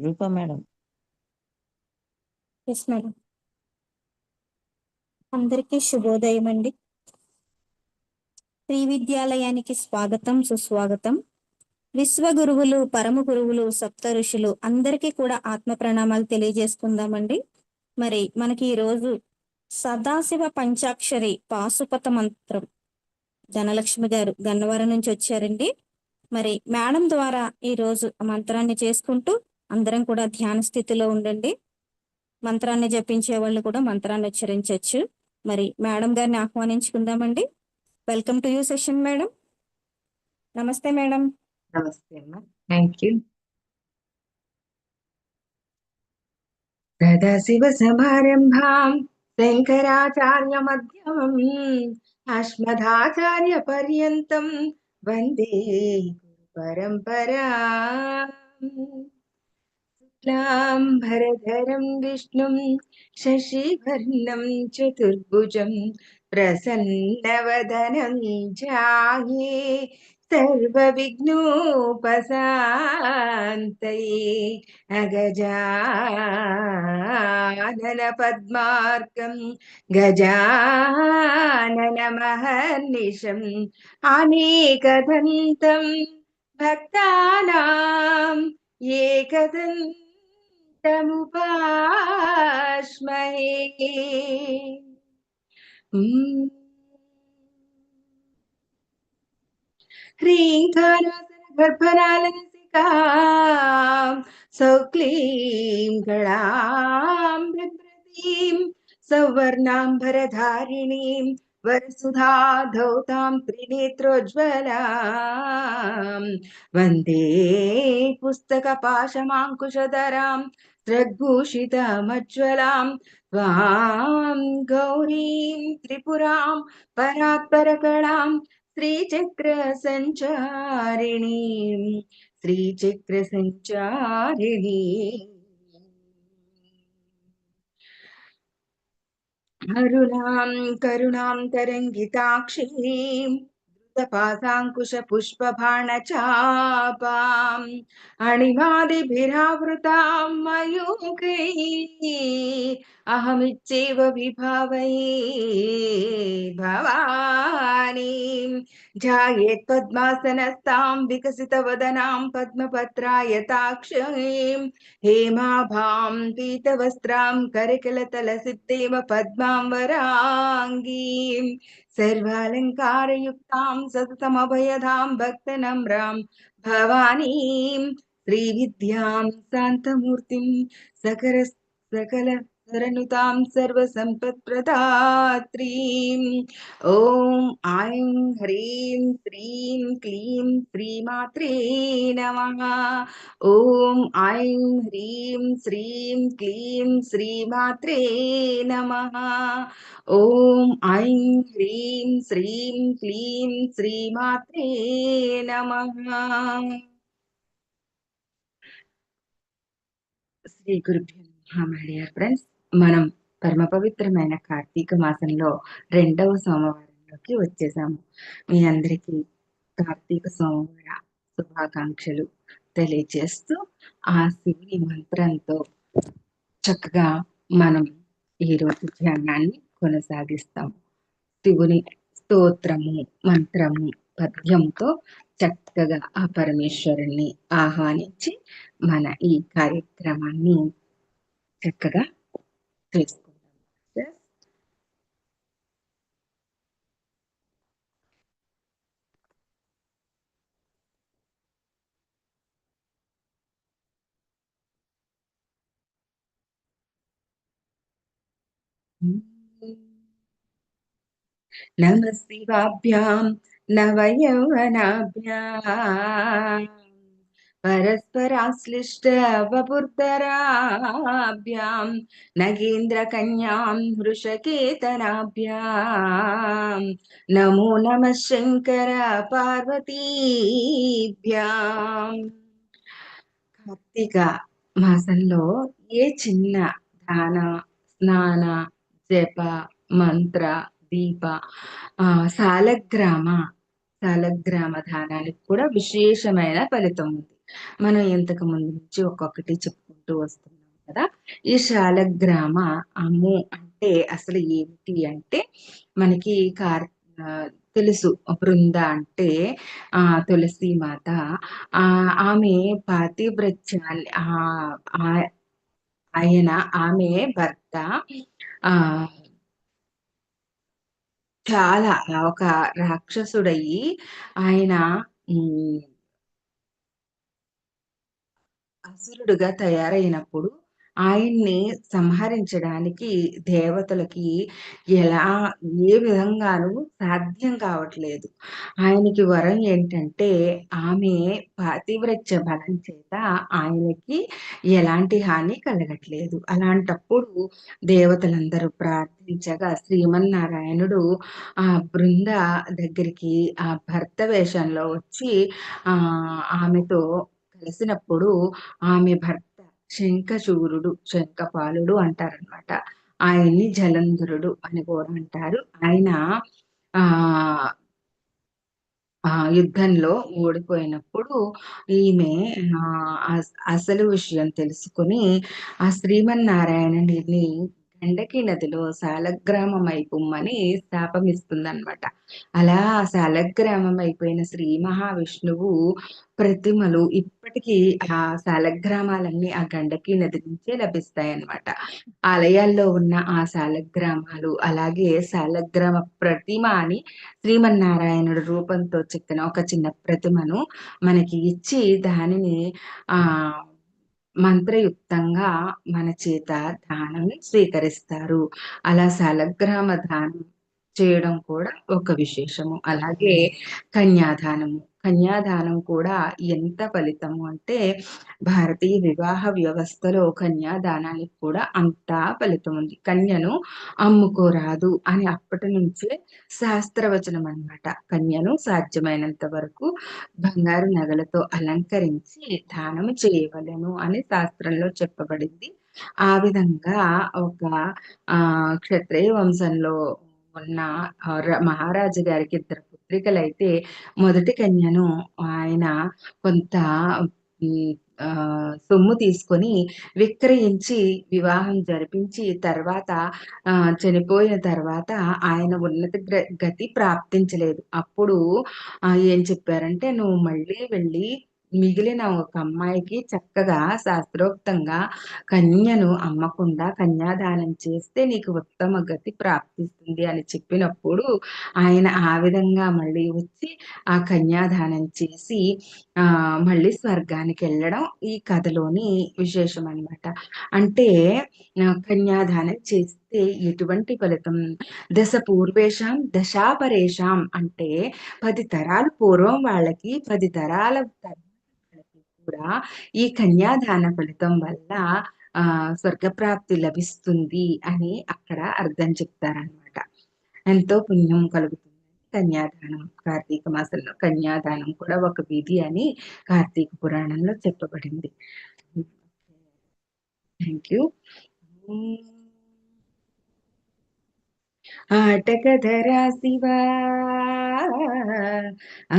రూప madam. Yes madam అందరికీ శుభోదయం అండి. శ్రీ విద్యాలయానికి స్వాగతం సుస్వాగతం. విశ్వ గురువులు పరమ గురువులు సప్త ఋషులు అందరికీ కూడా ఆత్మ ప్రణామాలు తెలియజేసుకుందామండి. మరి మనకి ఈ రోజు సదాశివ పంచాక్షరి పాశుపత మంత్రం. ధనలక్ష్మి గారు గన్నవరం నుంచి వచ్చారండి. మరి మేడం ద్వారా ఈ రోజు మంత్రాన్ని చేసుకుంటూ అందరం కూడా ధ్యాన స్థితిలో ఉండండి. మంత్రాన్ని జపించే వాళ్ళు కూడా మంత్రాన్ని ఉచ్చరించవచ్చు మరి మేడం గారిని ఆహ్వానించుకుందామండి. Welcome to you session madam. నమస్తే మేడం. నమస్తే అమ్మా. థ్యాంక్ యూ సదాశివ సమారంభాం. శంకరాచార్య మధ్యమం పరంపరా. रधरं विष्णुं शशिवर्णं चतुर्भुजं प्रसन्नवदनं जाये सर्वविघ्नोपशान्तये अगजाननपद्मार्गं गजाननमहर्निशम् अनेकदन्तं भक्तानाम् एकदन् तमुपास्महे ह्रीङ्कारासनगर्भनालनसिका हम्म। सौक्लीं गणां सौवर्णाम्बरधारिणीं మ్మ్. హ్రీంకారాసన గర్భనాళనసికాం వరసుధా ధౌతాం త్రినేత్రోజ్వలాం వందే పుస్తక పాశమాంకుశధరాం త్రగ్భూషితమజ్వలాం త్వాం గౌరీం త్రిపురాం పరాత్పరకళాం శ్రీచక్ర సంచారిణి శ్రీచక్ర సంచారిణి అరుణాం కరుణాం తరంగితాక్షీం పాశాంకుశ పుష్పబాణ చాపాం అణిమాదిభిరావృతాం మయూకై अहमिच्चैव विभावये भवानीं। ध्यायेत् पद्मासनस्तां विकसितवदनां पद्मपत्रायताक्षीं हेमाभां पीतवस्त्रां करकिलतलसिद्धेव पद्मां वराङ्गीं। सर्वालङ्कारयुक्तां सततमभयधां भक्तनम्रां भवानीं। श्रीविद्यां शान्तमूर्तिं सकल సకల సరనుతాం సర్వసంపత్ప్రదాత్రీం. ఓం ఐం హ్రీం శ్రీం క్లీం శ్రీమాత్రే నమః. ఓం ఐం హ్రీం శ్రీం క్లీం శ్రీమాత్రే నమః. ఓం ఐం హ్రీం శ్రీం క్లీం శ్రీమాత్రే నమః. శ్రీ గురుభ్యో మై డియర్ ఫ్రెండ్స్. మనం పరమ పవిత్రమైన కార్తీక మాసంలో రెండవ సోమవారంలోకి వచ్చేసాము. మీ అందరికీ కార్తీక సోమవార శుభాకాంక్షలు తెలియజేస్తూ ఆ శివుని మంత్రంతో చక్కగా మనం ఈ రోజు ధ్యానాన్ని కొనసాగిస్తాం. శివుని స్తోత్రము మంత్రము పద్యంతో చక్కగా ఆ పరమేశ్వరుణ్ణి ఆహ్వానించి మన ఈ కార్యక్రమాన్ని చక్కగా చేసుకుంటాం నమ శివాభ్యాం నవయౌవనాభ్యాం పరస్పరాశ్లిష్ట వపుర్ధరాభ్యాం నగేంద్ర కన్యాం వృషకేతనాభ్యాం నమో నమ శంకర పార్వతీభ్యాం కార్తీక మాసంలో ఏ చిన్న దాన స్నాన జప మంత్ర దీప సాలగ్రామ సాలగ్రామ దానానికి కూడా విశేషమైన ఫలితం ఉంది. మనం ఇంతకు ముందు నుంచి ఒక్కొక్కటి చెప్పుకుంటూ వస్తున్నాం కదా. ఈ శాలగ్రామ అమ్ము అంటే అసలు ఏమిటి అంటే మనకి కార్ తెలుసు. బృంద అంటే ఆ తులసి మాత. ఆ ఆమె పాతివ్రత్యాన్ని ఆ- ఆయన ఆమె భర్త ఆ చాలా ఒక రాక్షసుడయి. ఆయన అసురుడుగా తయారైనప్పుడు ఆయన్ని సంహరించడానికి దేవతలకి ఎలా ఏ విధంగానూ సాధ్యం కావట్లేదు. ఆయనకి వరం ఏంటంటే ఆమె పాతివ్రత్య బలం చేత ఆయనకి ఎలాంటి హాని కలగట్లేదు. అలాంటప్పుడు దేవతలందరూ ప్రార్థించగా శ్రీమన్నారాయణుడు ఆ బృంద దగ్గరికి ఆ భర్త వేషంలో వచ్చి ఆ ఆమెతో కలిసినప్పుడు ఆమె భర్త శంఖచూరుడు శంఖపాలుడు అంటారనమాట ఆయన్ని జలంధరుడు అని కూడా అంటారు. ఆయన ఆ యుద్ధంలో ఓడిపోయినప్పుడు ఈమె అసలు విషయం తెలుసుకుని ఆ శ్రీమన్నారాయణుడిని గండకి నదిలో శాలగ్రామం అయిపోమ్మని శాపమిస్తుందన్నమాట. అలా శాలగ్రామం అయిపోయిన శ్రీ మహావిష్ణువు ప్రతిమలు ఇప్పటికీ ఆ శాలగ్రామాలన్నీ ఆ గండకి నది నుంచే లభిస్తాయన్నమాట. ఆలయాల్లో ఉన్న ఆ శాలగ్రామాలు అలాగే శాలగ్రామ ప్రతిమ అని శ్రీమన్నారాయణుడు రూపంతో చెక్కిన ఒక చిన్న ప్రతిమను మనకి ఇచ్చి దానిని ఆ మంత్రయుక్తంగా మన చేత దానం స్వీకరిస్తారు. అలా శాలగ్రామ దానం చేయడం కూడా ఒక విశేషము. అలాగే కన్యాదానము. కన్యాదానం కూడా ఎంత ఫలితము అంటే భారతీయ వివాహ వ్యవస్థలో కన్యాదానానికి కూడా అంతా ఫలితం ఉంది. కన్యను అమ్ముకోరాదు అని అప్పటి నుంచే శాస్త్రవచనం అన్నమాట. కన్యను సాధ్యమైనంత వరకు బంగారు నగలతో అలంకరించి దానము చేయవలెను అని శాస్త్రంలో చెప్పబడింది. ఆ విధంగా ఒక ఆ క్షత్రియ వంశంలో ఉన్న మహారాజు గారికి ఇద్దరు పుత్రికలైతే మొదటి కన్యను ఆయన కొంత ఆ సొమ్ము తీసుకొని విక్రయించి వివాహం జరిపించి తర్వాత ఆ చనిపోయిన తర్వాత ఆయన ఉన్నత గ్ర- గతి ప్రాప్తించలేదు. అప్పుడు ఏం చెప్పారంటే నువ్వు మళ్ళీ వెళ్ళి మిగిలిన ఒక అమ్మాయికి చక్కగా శాస్త్రోక్తంగా కన్యను అమ్మకుండా కన్యాదానం చేస్తే నీకు ఉత్తమ గతి ప్రాప్తిస్తుంది అని చెప్పినప్పుడు ఆయన ఆ విధంగా మళ్ళీ వచ్చి ఆ కన్యాదానం చేసి ఆ మళ్ళీ స్వర్గానికి వెళ్ళడం ఈ కథలోని విశేషం అన్నమాట అంటే ఆ, కన్యాదానం చేస్తే ఎటువంటి ఫలితం? దశ పూర్వేషాం దశాపరేషాం అంటే పది తరాలు పూర్వం వాళ్ళకి పది తరాల వాళ్ళకి కూడా ఈ కన్యాదాన ఫలితం వల్ల ఆ స్వర్గప్రాప్తి లభిస్తుంది అని అక్కడ అర్థం చెప్తారనమాట ఎంతో పుణ్యం కలుగుతుంది కన్యాదానం కార్తీక మాసంలో. కన్యాదానం కూడా ఒక విధి అని కార్తీక పురాణంలో చెప్పబడింది. థ్యాంక్ యూ ఆటకధరా శివా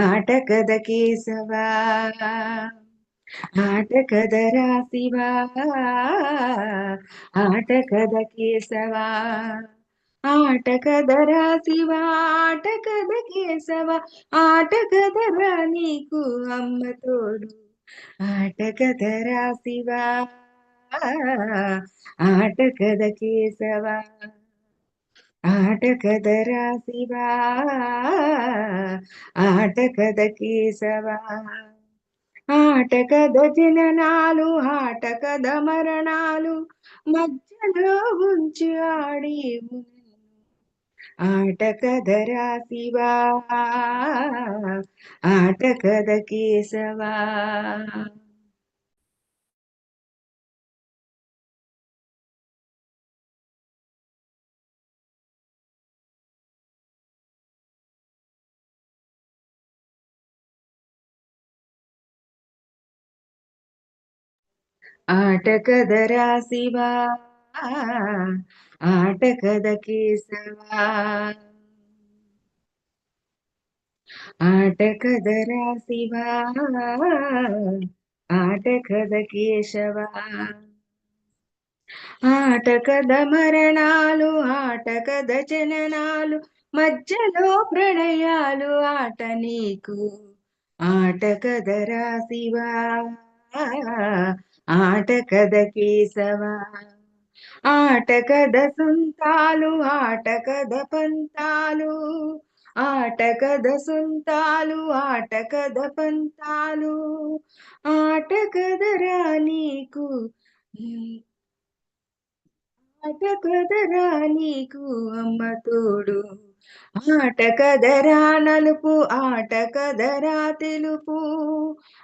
ఆటకద కేశవా ఆటకధరా శివా ఆటకద కేశవా ఆటకధరా శివా ఆటకద కేశవ ఆటకధరా నీకు అమ్మ తోడు ఆటకధరా శివా ఆటకద కేశవా. ఆట ఆటకదరా శివా ఆటకద కేశవా. ఆట ఆటకద జననాలు ఆట ఆటకద మరణాలు మధ్యలో ఉంచి ఆడేవు ఆట ఆటకదరా శివా ఆటకద కేశవా. ఆటకదరా శివా ఆటకద కేశవా ఆటకదరా శివా ఆట కథ కేశవ ఆట కథ మరణాలు ఆట కథ జననాలు మధ్యలో ప్రణయాలు ఆట నీకు. ఆట కథ రాశివా ఆట కథ కేశవా ఆట కథ సుంతాలు ఆట కథ పంతాలు ఆట కథ సుంతాలు ఆట కథ పంతాలు ఆట కథరా నీకు ఆట కదరా నీకు అమ్మ తోడు. ఆట కదరా నలుపు ఆట కదరా తెలుపు.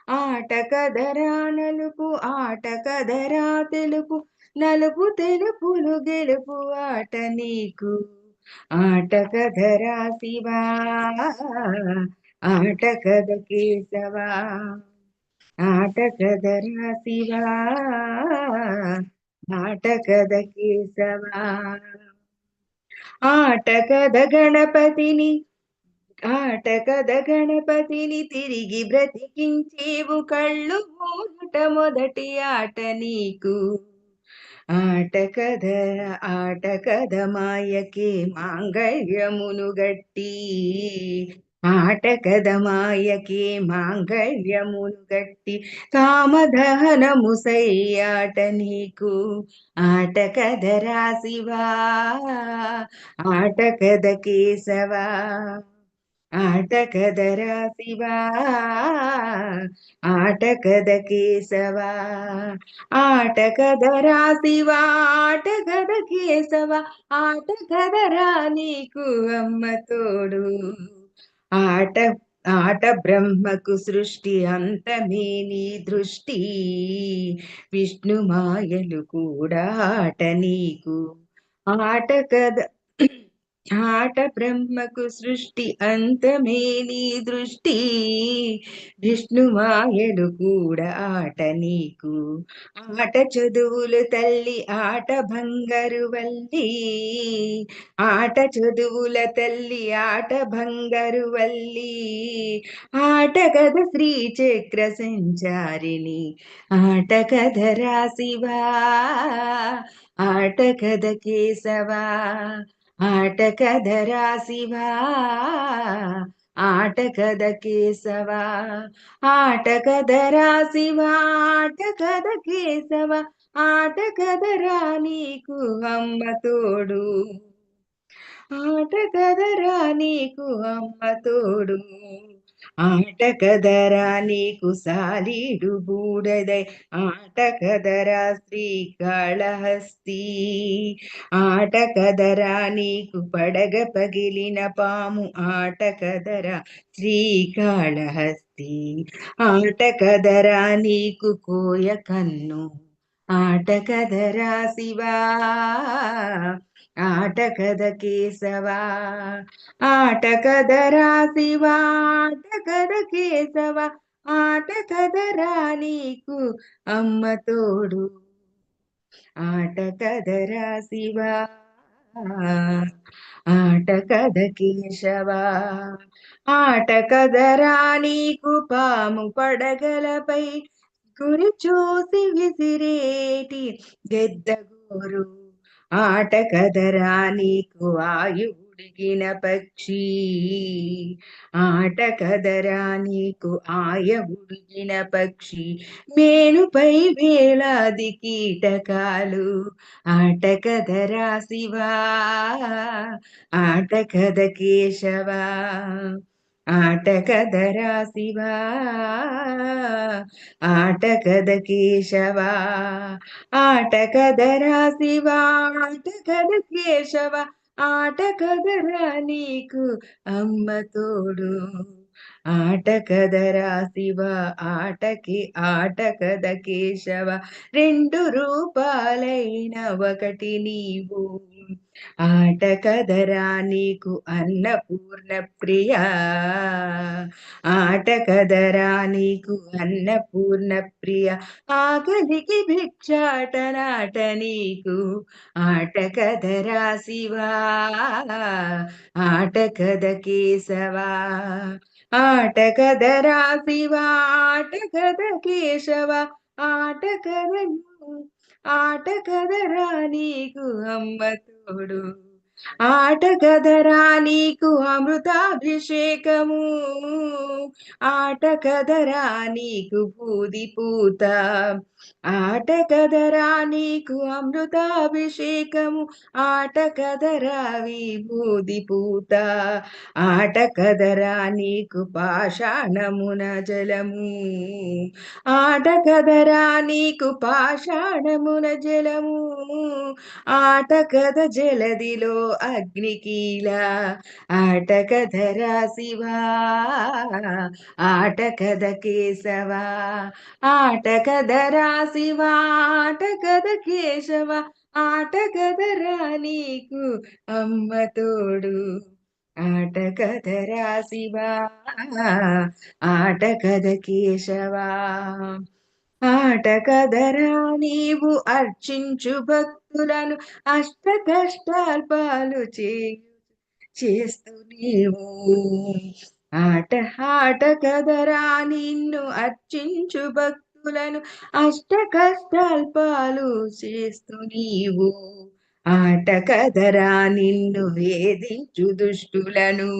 ఆట కదరా నలుపు ఆట కదరా తెలుపు. నలుపు తెలుపులు గెలుపు ఆట నీకు. ఆట కదరా శివా ఆట కద కేశవా. ఆట కదరా శివా ఆట కద కేశవా. ఆటకద గణపతిని ఆటకద గణపతిని తిరిగి బ్రతికించేవు కళ్ళు మూట మొదటి ఆట నీకు. ఆటకద ఆటకద మాయకే మాంగళ్యమును గట్టి ఆట కథ మాంగళ్యమును గట్టి కామదహనము సయ్యాట నీకు. ఆట కథ రాశివా ఆట కథ కేశవా ఆట కథ రాశివా ఆట కథ కేశవా ఆట కథ రాశివా ఆట కథ కేశవ ఆట కథరా నీకు అమ్మ తోడు. ఆట ఆట బ్రహ్మకు సృష్టి అంతమే నీ దృష్టి. విష్ణు మాయలు కూడా ఆట నీకు. ఆట కథ ఆట బ్రహ్మకు సృష్టి అంతమే నీ దృష్టి. విష్ణు మాయలు కూడా ఆట నీకు. ఆట చదువులు తల్లి ఆట బంగారు వల్లి. ఆట చదువుల తల్లి ఆట బంగారు వల్లి. ఆట కథ శ్రీ చక్ర సంచారిణి. ఆట కథ రాశివా. ఆట కథ కేశవా. ఆట కథ రాశివా ఆట కథ కేశవా ఆట కథ రాశివా ఆట కథ కేశవ ఆట కథరా నీకు అమ్మ తోడు. ఆట కథరా నీకు అమ్మ తోడు. ఆట కదరా నీకు సాలీడు బూడదై ఆట కదరా శ్రీకాళహస్తి ఆట కదరా నీకు పడగ పగిలిన పాము ఆట కదరా శ్రీకాళహస్తి ఆట కదరా నీకు కోయ కన్ను ఆట కదరా శివా ఆట కథ కేశవా ఆట కదరా శివా ఆట కథ కేశవ ఆట కదరా నీకు అమ్మ తోడు. ఆట కదరా శివా ఆట కథ కేశవా ఆట కదరా నీకు పాము పడగలపై గురి చూసి విసిరేటి గెద్దగోరు. ఆట కదరా నీకు ఆయుడిగిన పక్షి. ఆట కదరా నీకు ఆయ ఉడిగిన పక్షి మేనుపై వేలాది కీటకాలు. ఆట కదరా శివా ఆట కథ కేశవా. ఆట కదరా శివా ఆట కథ కేశవా ఆట కదరా శివా ఆట కథ కేశవ ఆట కదరా నీకు అమ్మ తోడు. ఆట కదరా శివ ఆటకి ఆట కథ కేశవ రెండు రూపాలైన ఒకటి నీవు. ఆట కదరా నీకు అన్నపూర్ణ ప్రియ ఆట కదరా నీకు అన్నపూర్ణ ప్రియ ఆకలికి భిక్షాట నాట నీకు ఆట కదరా శివా. ఆట కద కేశవా. ఆట కదరా శివా. ఆట కద కేశవ. ఆట కదను ఆట కదరా నీకు అమ్మ తోడు ఆట కదరా నీకు అమృతాభిషేకము. ఆట కదరా నీకు బూది పూత. ఆట కదరా నీకు అమృతాభిషేకము ఆట కదరా విభూది పూత ఆట కదరా నీకు పాషాణమున జలము ఆట కదరా నీకు పాషాణమున జలము ఆట కథ జలదిలో అగ్నికీల ఆట కదరా శివా ఆట కథ కేశవా ఆట కదరా శివ ఆట కథ కేశవ ఆట కథరా నీకు అమ్మ తోడు. ఆట కథరా శివా ఆట కథ కేశవా ఆట కదరా నీవు అర్చించు భక్తులను అష్ట కష్టాల్పాలు చేస్తూ నీవు. ఆట ఆట కదరా నిన్ను అర్చించు భక్తు భక్తులను అష్ట కష్టాల్పాలు చేస్తూ నీవు. ఆట కదరా నిన్ను వేధించు దుష్టులను.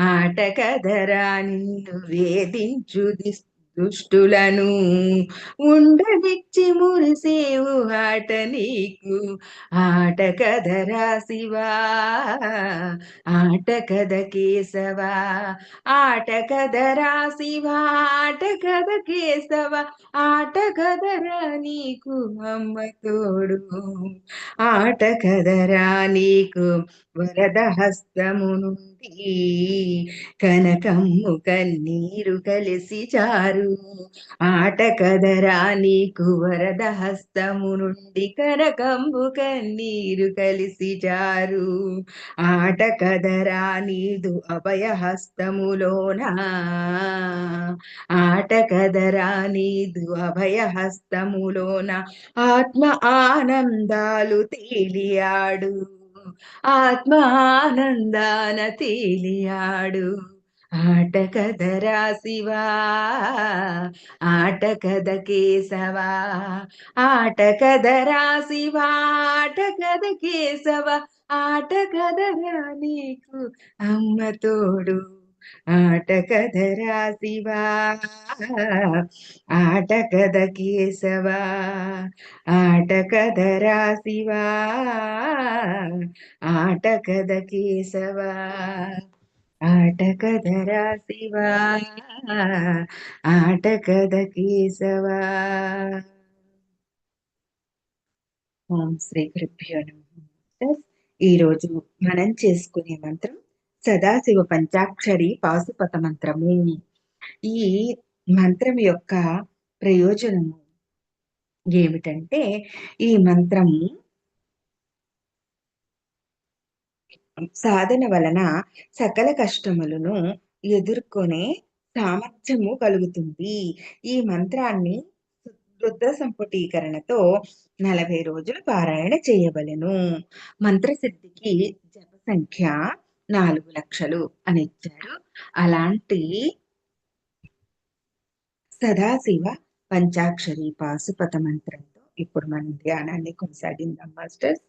ఆట కదరా నిన్ను వేధించు దిస్ దుష్టులను ఉండనిచ్చి మురిసేవు ఆట నీకు. ఆట కదరా శివా ఆట కద కేశవా? ఆట కదరా శివా ఆట కద కేశవ? ఆట కదరా నీకు అమ్మ తోడు. ఆట కదరా నీకు వరద హస్తమును కనకమ్ము కన్నీరు కలిసి చారు. ఆట కదరా నీకు వరద హస్తము నుండి కనకమ్ము కన్నీరు కలిసి చారు. ఆట కదరా నీదు అభయ హస్తములోన. ఆట కదరా నీదు అభయ హస్తములోన. ఆత్మ ఆనందాలు తేలియాడు. ఆత్మ ఆనందాన తేలియాడు ఆట కదరా శివా ఆట కద కేశవా ఆట కదరా శివా ఆట కద కేశవ ఆట శివా ఆటకద కేశవా ఆట శివా ఆట కద కేశవా ఆటకధరా శివా ఆట కద కేశవా. ఓం శ్రీ గురుభ్యో నమః. ఈరోజు మనం చేసుకునే మంత్రం సదాశివ పంచాక్షరి పాశుపత మంత్రము ఈ మంత్రం యొక్క ప్రయోజనము ఏమిటంటే ఈ మంత్రము సాధన వలన సకల కష్టములను ఎదుర్కొనే సామర్థ్యము కలుగుతుంది. ఈ మంత్రాన్ని రుద్ర సంపుటీకరణతో నలభై రోజులు పారాయణ చేయవలెను. మంత్రసిద్ధికి జప సంఖ్య నాలుగు లక్షలు అని ఇచ్చారు అలాంటి సదాశివ పంచాక్షరి పాశుపత మంత్రంతో ఇప్పుడు మనం ధ్యానాన్ని కొనసాగిందాం మాస్టర్స్.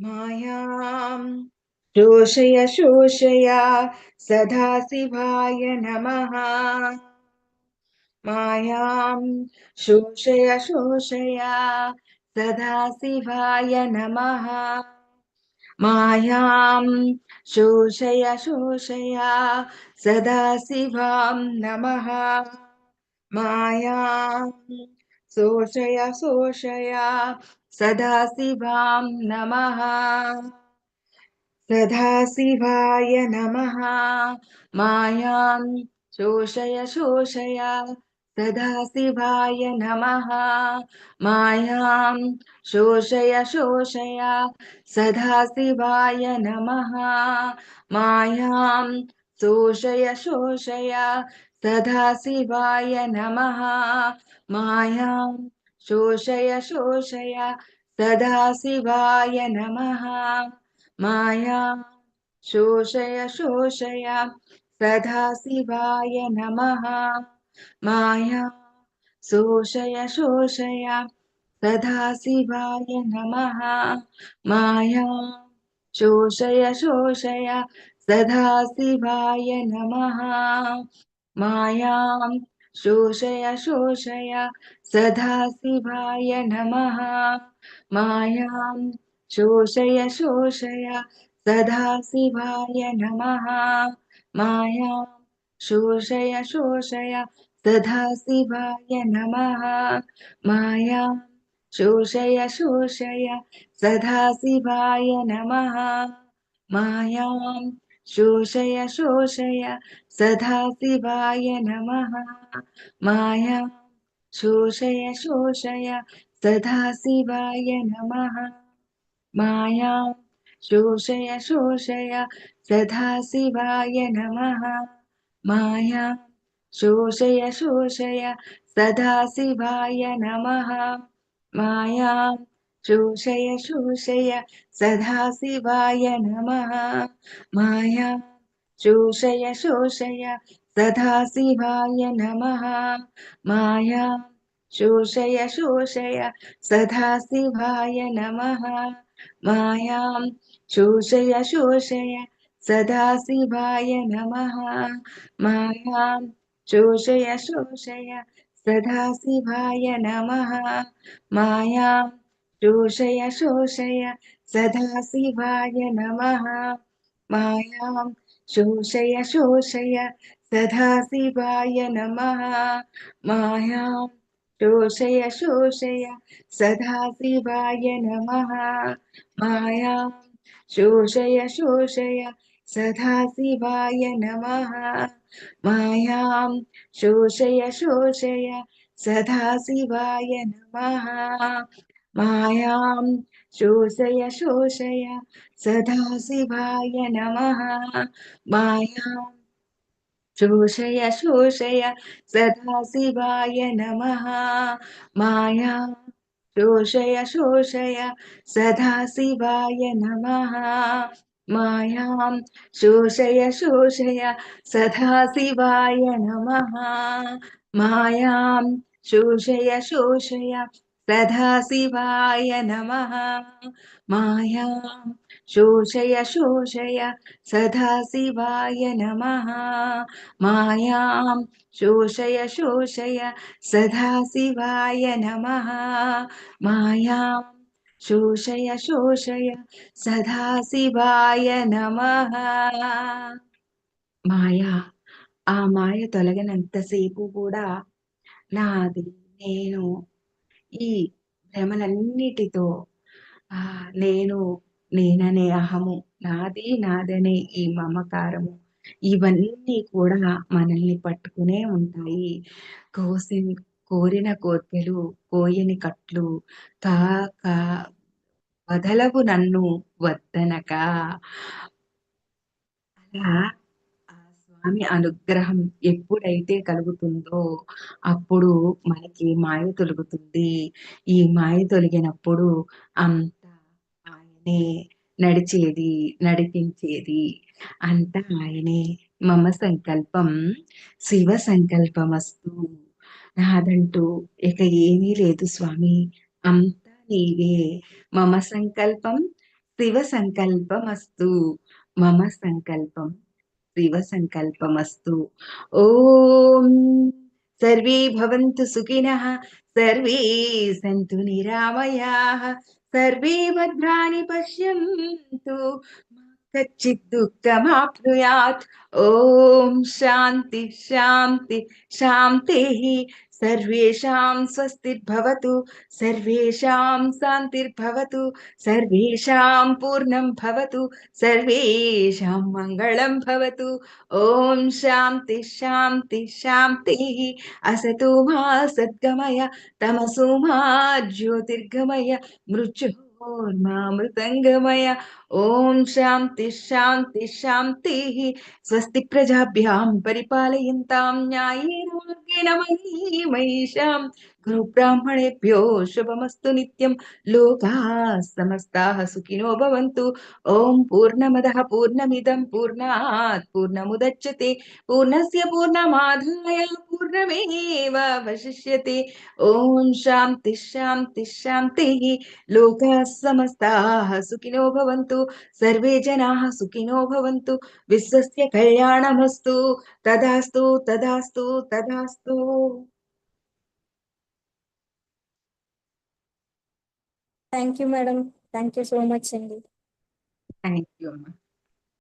మాయాం శోషయ శోషయ సదాశివాయ నమః. మాయాం శోషయ శోషయ సదాశివాయ నమః. मायां शोषय शोषय सदाशिवां नमः। मायां शोषय शोषय सदाशिवां नमः। सदाशिवाय नमः। मायां शोषय शोषय सदाशिवाय नमः। माया शोषय शोषय, सदाशिवाय नमः। मायां शोषय शोषय, सदाशिवाय नमः। मायां शोषय शोषय, सदाशिवाय नमः। मायां शोषय शोषय, सदाशिवाय नमः। మాయా శోషయ శోషయ సదాశివాయ నమ. మాయా శోషయ శోషయ సదాశివాయ నమ. మాయా శోషయ శోషయ సదాశివాయ నమ. మాయా శోషయ శోషయ సదాశివాయ నమ. మాయా శోషయ శోషయ सदाशिवाय नमः मायां शोषय शोषय सदाशिवाय नमः मायां शोषय शोषय सदाशिवाय नमः मायां शोषय शोषय सदाशिवाय नमः मायां शोषय शोषय सदाशिवाय नमः मायां शोषय शोषय सदाशिवाय नमः। मायां, शोषय शोषय सदाशिवाय नमः। मायां, शोषय शोषय सदाशिवाय नमः। मायां, शोषय शोषय सदाशिवाय नमः। मायां, शोषय शोषय सदाशिवाय नमः। मायां शोषय शोषय सदाशिवाय नमः मायां शोषय शोषय सदाशिवाय नमः मायां शोषय शोषय सदाशिवाय नमः मायां शोषय शोषय सदाशिवाय नमः मायां शोषय शोषय सदाशिवाय नमः మాయాం శోషయ శోషయ సదాశివాయ నమః మాయాం శోషయ శోషయ సదాశివాయ నమః మాయాం శోషయ శోషయ సదాశివాయ నమః మాయా శోషయ శోషయ సదాశివాయ నమః మాయాం. శోషయ శోషయ సదాశివాయ నమ. మాయాం. శోషయ శోషయ సదాశివాయ నమ. మాయాం. శోషయ శోషయ సదాశివాయ నమ. మాయాం. శోషయ శోషయ సదాశివాయ నమ. మాయాం. ఆ మాయ తొలగినంతసేపు కూడా నాది నేను ఈ భ్రమలన్నిటితో ఆ నేను నేననే అహము నాది నాదనే ఈ మమకారము ఇవన్నీ కూడా మనల్ని పట్టుకునే ఉంటాయి. కోసి కోరిన కోర్కెలు కోయని కట్లు కాక వదలవు నన్ను వద్దనక. అలా ఆ స్వామి అనుగ్రహం ఎప్పుడైతే కలుగుతుందో అప్పుడు మనకి మాయ తొలుగుతుంది. ఈ మాయ తొలగినప్పుడు అంతా ఆయనే నడిచేది నడిపించేది. అంతా ఆయనే. మమ సంకల్పం శివ సంకల్పమస్తు. నాదంటూ ఇక ఏమీ లేదు స్వామి. అంతా నీవే. మమ సంకల్పం శివ సంకల్పమస్తు. మమ సంకల్పం శివ సంకల్పమస్తు. ఓం సర్వే భవంతు సుఖినః సర్వే సంతు నిరామయాః సర్వే భద్రాణి పశ్యంతు. कच्चिद्दुःखमाप्नुयात् ॐ शान्ति शान्ति, शान्तिः सर्वेषां स्वस्तिर्भवतु, सर्वेषां शान्तिर्भवतु, सर्वेषां पूर्णं भवतु, सर्वेषां मङ्गलं भवतु। ॐ शान्ति शान्ति, शान्तिः असतु मा सद्गमय, तमसु मा ज्योतिर्गमय, मृत्युः पूर्णामृतङ्गमय ॐ शान्ति शान्ति शान्तिः। स्वस्ति प्रजाभ्यां परिपालयन्तां न्यायेन मार्गेण मयी मयिषाम् బ్రాహ్మణేభ్యో శుభమస్తు నిత్యం లోకా సమస్తాః సుఖినో భవంతు ఓం పూర్ణమదః పూర్ణమిదం పూర్ణాత్ పూర్ణముదచ్యతే పూర్ణస్య పూర్ణమాదాయ పూర్ణమేవ వశిష్యతే ఓం శాంతి శాంతి శాంతి లోకా సమస్తాః సుఖినో భవంతు సర్వే జనాः సుఖినో భవంతు విశ్వస్య కళ్యాణమస్తు తదాస్తు తదాస్తు తదాస్తు thank you madam thank you so much అండి థ్యాంక్ యూ అమ్మా